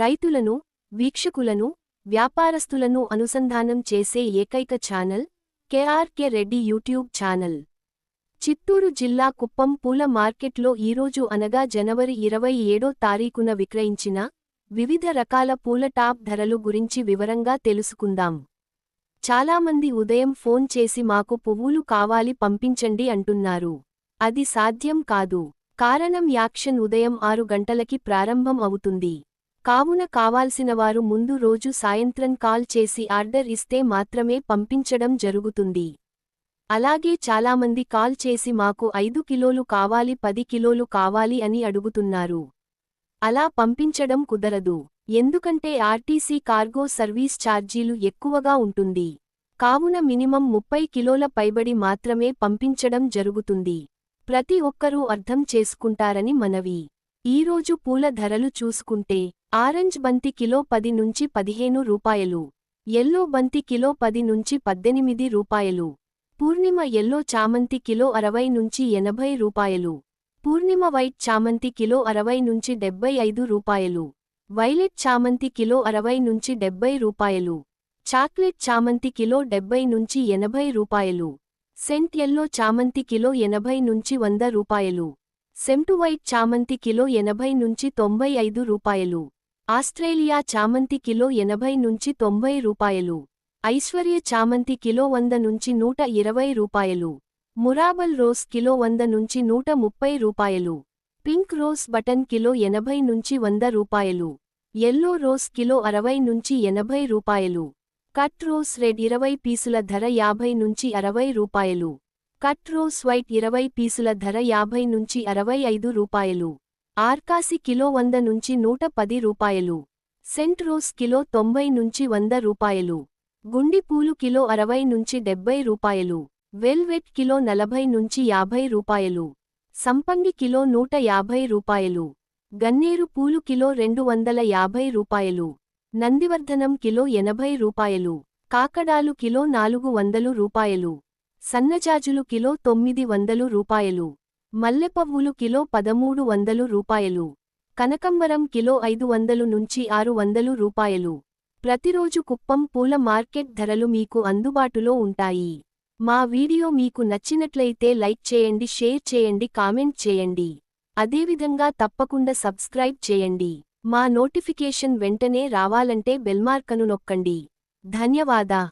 రైతులను వీక్షకులను వ్యాపారస్తులను అనుసంధానం చేసే ఏకైక channel KRK Reddy YouTube channel. Chittoor జిల్లా కుప్పం పూల మార్కెట్లో ఈరోజు అనగా జనవరి ఇరవై ఏడో తారీఖున విక్రయించిన వివిధ రకాల పూల టాప్ ధరలు గురించి వివరంగా తెలుసుకుందాం. చాలామంది ఉదయం ఫోన్ చేసి మాకు పువ్వులు కావాలి పంపించండి అంటున్నారు. అది సాధ్యం కాదు. కారణం యాక్షన్ ఉదయం ఆరు గంటలకి ప్రారంభం అవుతుంది. కావున కావాల్సినవారు ముందు రోజు సాయంత్రం కాల్ చేసి ఆర్డర్ ఇస్తే మాత్రమే పంపించడం జరుగుతుంది. అలాగే చాలామంది కాల్ చేసి మాకు ఐదు కిలోలు కావాలి పది కిలోలు కావాలి అని అడుగుతున్నారు. అలా పంపించడం కుదరదు. ఎందుకంటే ఆర్టీసీ కార్గో సర్వీస్ ఛార్జీలు ఎక్కువగా ఉంటుంది. కావున మినిమం ముప్పై కిలోల పైబడి మాత్రమే పంపించడం జరుగుతుంది. ప్రతి ఒక్కరూ అర్థం చేసుకుంటారని మనవి. ఈరోజు పూల ధరలు చూసుకుంటే ఆరెంజ్ బంతి కిలో పది నుంచి పదిహేను రూపాయలు ఎల్లో బంతి కిలో పది నుంచి పద్దెనిమిది రూపాయలు పూర్ణిమ ఎల్లో చామంతి కిలో అరవై నుంచి ఎనభై రూపాయలు పూర్ణిమ వైట్ చామంతి కిలో అరవై నుంచి డెబ్బై ఐదు రూపాయలు వైలెట్ చామంతి కిలో అరవై నుంచి డెబ్బై రూపాయలు చాక్లెట్ చామంతి కిలో డెబ్బై నుంచి ఎనభై రూపాయలు సెంట్ ఎల్లో చామంతి కిలో ఎనభై నుంచి వంద రూపాయలు సెమ్టు వైట్ చామంతి కిలో ఎనభై నుంచి తొంభై ఐదు రూపాయలు. ఆస్ట్రేలియా చామంతి కిలో ఎనభై నుంచి తొంభై రూపాయలు. ఐశ్వర్య చామంతి కిలో వంద నుంచి నూట ఇరవై రూపాయలు. మురాబల్ రోస్ కిలో వంద నుంచి నూట ముప్పై రూపాయలు. పింక్ రోస్ బటన్ కిలో ఎనభై నుంచి వంద రూపాయలు. ఎల్లో రోస్ కిలో అరవై నుంచి ఎనభై రూపాయలు. కట్ రోస్ రెడ్ ఇరవై పీసుల ధర యాభై నుంచి అరవై రూపాయలు. కట్ రోస్ వైట్ ఇరవై పీసుల ధర యాభై నుంచి అరవై ఐదు రూపాయలు. ఆర్కాసి కిలో వంద నుంచి నూట పది రూపాయలు. సెంట్ రోస్ కిలో తొంభై నుంచి వంద రూపాయలు. గుండిపూలు కిలో అరవై నుంచి డెబ్బై రూపాయలు. వెల్వెట్ కిలో నలభై నుంచి యాభై రూపాయలు. సంపంగి కిలో నూట యాభై రూపాయలు. గన్నేరు పూలు కిలో రెండు వందల యాభై రూపాయలు. నందివర్ధనం కిలో ఎనభై రూపాయలు. కాకడాలు కిలో నాలుగు వందలు రూపాయలు. సన్నజాజులు కిలో తొమ్మిది వందలు రూపాయలు. మల్లెపవ్వులు కిలో పదమూడు వందలు రూపాయలు. కనకంబరం కిలో ఐదు వందలు నుంచి ఆరు వందలు రూపాయలు. ప్రతిరోజు కుప్పం పూల మార్కెట్ ధరలు మీకు అందుబాటులో ఉంటాయి. మా వీడియో మీకు నచ్చినట్లయితే లైక్ చేయండి షేర్ చేయండి కామెంట్ చేయండి. అదేవిధంగా తప్పకుండా సబ్స్క్రైబ్ చేయండి. మా నోటిఫికేషన్ వెంటనే రావాలంటే బెల్మార్కను నొక్కండి. ధన్యవాద.